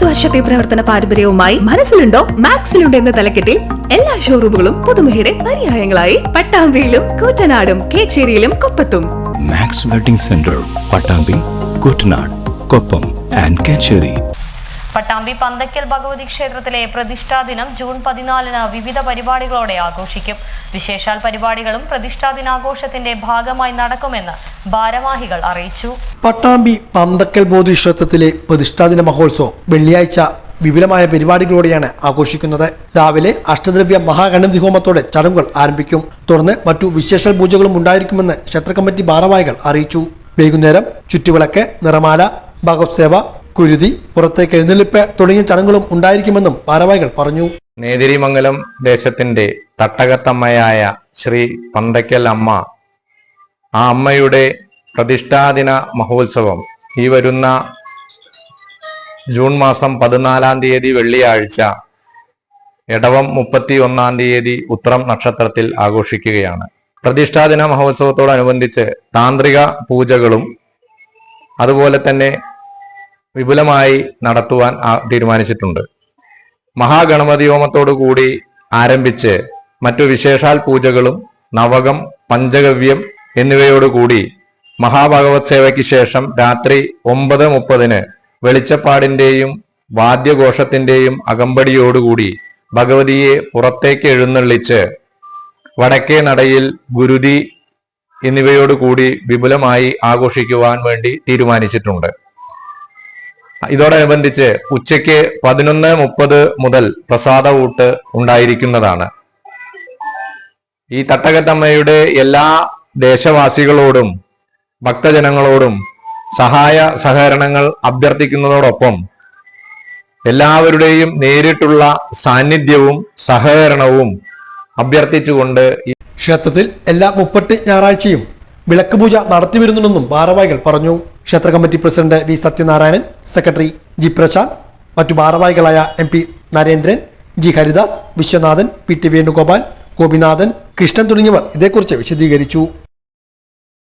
മുപ്പത് വർഷത്തെ പ്രവർത്തന പാരമ്പര്യവുമായി മനസ്സിലുണ്ടോ? മാക്സിലുണ്ടോ എന്ന തലക്കെട്ടിൽ എല്ലാ ഷോറൂമുകളും പുതുമയുടെ പര്യായങ്ങളായി. പട്ടാമ്പിയിലും കൂറ്റനാടും കേച്ചേരിയിലും കൊപ്പത്തും. Max wedding centre Pattambi Koottanad Koppam and Kacheri. Pattambi Panthakkal Bhagavathi ക്ഷേത്രത്തിലെ പ്രതിഷ്ഠാ ദിനം ജൂൺ പതിനാലിന് വിവിധ പരിപാടികളോടെ ആഘോഷിക്കും. വിശേഷാൽ പരിപാടികളും പ്രതിഷ്ഠാ ദിനാഘോഷത്തിന്റെ ഭാഗമായി നടക്കുമെന്ന് ഭാരവാഹികൾ അറിയിച്ചു. പട്ടാമ്പി പന്തക്കൽ ബോധി ക്ഷേത്രത്തിലെ പ്രതിഷ്ഠാദിന മഹോത്സവം വെള്ളിയാഴ്ച വിപുലമായ പരിപാടികളോടെയാണ് ആഘോഷിക്കുന്നത്. രാവിലെ അഷ്ടദ്രവ്യ മഹാഗണന്തി ഹോമത്തോടെ ചടങ്ങുകൾ ആരംഭിക്കും. തുടർന്ന് മറ്റു വിശേഷ പൂജകളും ഉണ്ടായിരിക്കുമെന്ന് ക്ഷേത്ര കമ്മിറ്റി ഭാരവാഹികൾ അറിയിച്ചു. വൈകുന്നേരം ചുറ്റുവിളക്ക് നിറമാല ഭഗവത് സേവ കുരുതി പുറത്തേക്ക് എഴുന്നള്ളിപ്പ് തുടങ്ങിയ ചടങ്ങുകളും ഉണ്ടായിരിക്കുമെന്നും ഭാരവാഹികൾ പറഞ്ഞു. നേതിരിമംഗലം ദേശത്തിന്റെ തട്ടകത്തമ്മയായ ശ്രീ പന്തക്കൽ അമ്മ ആ അമ്മയുടെ പ്രതിഷ്ഠാദിന മഹോത്സവം ഈ വരുന്ന ജൂൺ മാസം പതിനാലാം തീയതി വെള്ളിയാഴ്ച ഇടവം മുപ്പത്തി ഒന്നാം തീയതി ഉത്രം നക്ഷത്രത്തിൽ ആഘോഷിക്കുകയാണ്. പ്രതിഷ്ഠാദിന മഹോത്സവത്തോടനുബന്ധിച്ച് താന്ത്രിക പൂജകളും അതുപോലെ തന്നെ വിപുലമായി നടത്തുവാൻ തീരുമാനിച്ചിട്ടുണ്ട്. മഹാഗണപതി കൂടി ആരംഭിച്ച് മറ്റു വിശേഷാൽ പൂജകളും നവകം പഞ്ചഗവ്യം എന്നിവയോടുകൂടി മഹാഭഗവത് സേവയ്ക്ക് ശേഷം രാത്രി ഒമ്പത് മുപ്പതിന് വെളിച്ചപ്പാടിന്റെയും വാദ്യഘോഷത്തിന്റെയും അകമ്പടിയോടുകൂടി ഭഗവതിയെ പുറത്തേക്ക് എഴുന്നള്ളിച്ച് വടക്കേ നടയിൽ ഗുരുതി എന്നിവയോടുകൂടി വിപുലമായി ആഘോഷിക്കുവാൻ വേണ്ടി തീരുമാനിച്ചിട്ടുണ്ട്. ഇതോടനുബന്ധിച്ച് ഉച്ചയ്ക്ക് പതിനൊന്ന് മുപ്പത് മുതൽ പ്രസാദ ഊട്ട് ഉണ്ടായിരിക്കുന്നതാണ്. ഈ തട്ടകത്തമ്മയുടെ എല്ലാ ദേശവാസികളോടും ഭക്തജനങ്ങളോടും സഹായ സഹകരണങ്ങൾ അഭ്യർത്ഥിക്കുന്നതോടൊപ്പം എല്ലാവരുടെയും നേരിട്ടുള്ള സാന്നിധ്യവും സഹകരണവും അഭ്യർത്ഥിച്ചുകൊണ്ട് ക്ഷേത്രത്തിൽ എല്ലാ മുപ്പത്തി ഞായറാഴ്ചയും വിളക്ക് പൂജ നടത്തിവരുന്നുണ്ടെന്നും ഭാരവാഹികൾ പറഞ്ഞു. ക്ഷേത്ര committee president V Sathyanarayanan secretary G Prasanth മറ്റു ഭാരവാഹികളായ M P Narendran G Haridas Viswanathan P T Venugopal Gopinathan Krishnan തുടങ്ങിയവർ ഇതേക്കുറിച്ച് വിശദീകരിച്ചു.